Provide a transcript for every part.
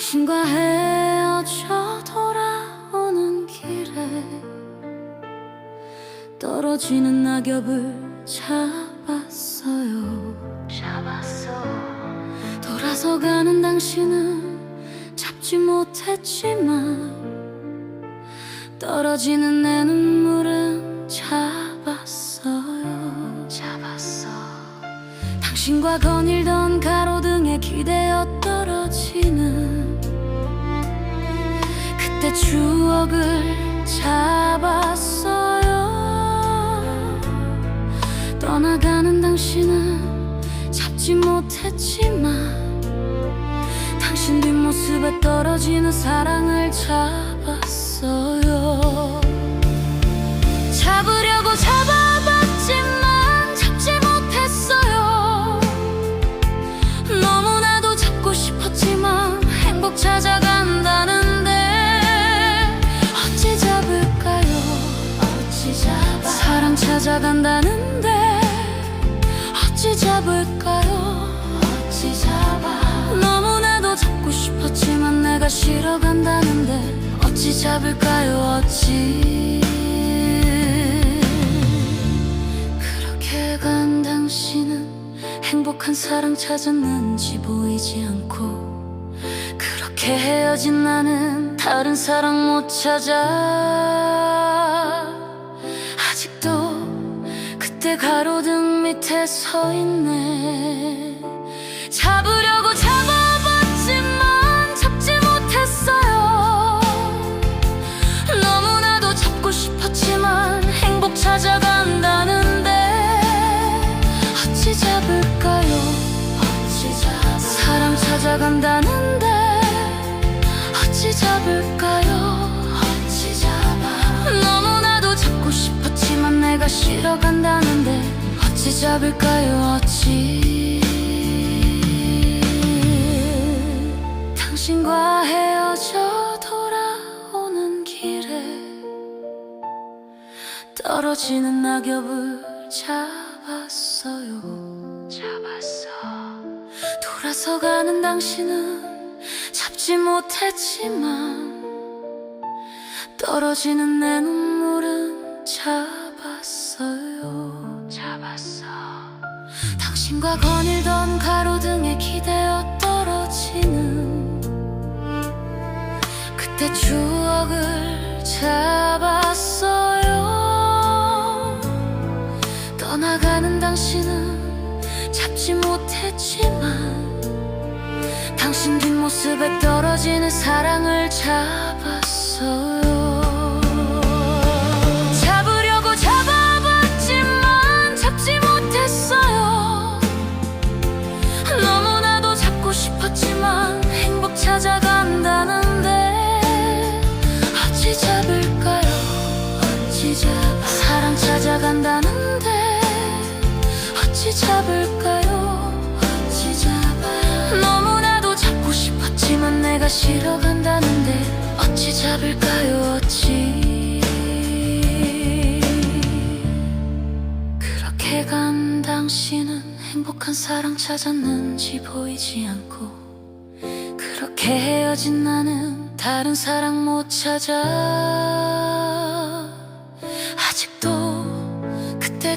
당신과 헤어져 돌아오는 길에 떨어지는 낙엽을 잡았어요. 잡았어. 돌아서 가는 당신은 잡지 못했지만 떨어지는 내 눈물은 잡았어요. 잡았어. 당신과 거닐던 가로등에 기대어 떨어지는 그때 추억을 잡았어요. 떠나가는 당신은 잡지 못했지만 당신 뒷모습에 떨어지는 사랑을 잡았어요. 잡으려고 행복 찾아 찾아간다는데 어찌 잡을까요? 어찌 잡아 너무나도 잡고 싶었지만 내가 싫어 간다는데 어찌 잡을까요? 어찌 그렇게 간 당신은 행복한 사랑 찾았는지 보이지 않고 그렇게 헤어진 나는 다른 사랑 못 찾아 아직도 밑에 서 있네 잡으려고 잡아봤지만 잡지 못했어요 너무나도 잡고 싶었지만 행복 찾아간다는데 어찌 잡을까요? 어찌 잡아 사랑 찾아간다는데 어찌 잡을까요? 어찌 잡아 너무나도 잡고 싶었지만 내가 싫어 간다는데 어찌 잡을까요? 어찌 당신과 헤어져 돌아오는 길에 떨어지는 낙엽을 잡았어요. 잡았어. 돌아서 가는 당신은 잡지 못했지만 떨어지는 내 눈물은 잡았어요. 잡았어. 당신과 거닐던 가로등에 기대어 떨어지는 그때 추억을 잡았어요. 떠나가는 당신은 잡지 못했지만 당신 뒷모습에 떨어지는 사랑을 잡았어요. 어찌 잡을까요? 어찌 잡아 너무나도 잡고 싶었지만 내가 싫어 간다는데 어찌 잡을까요? 어찌 그렇게 간 당신은 행복한 사랑 찾았는지 보이지 않고 그렇게 헤어진 나는 다른 사랑 못 찾아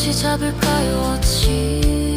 어찌 잡을까요 어찌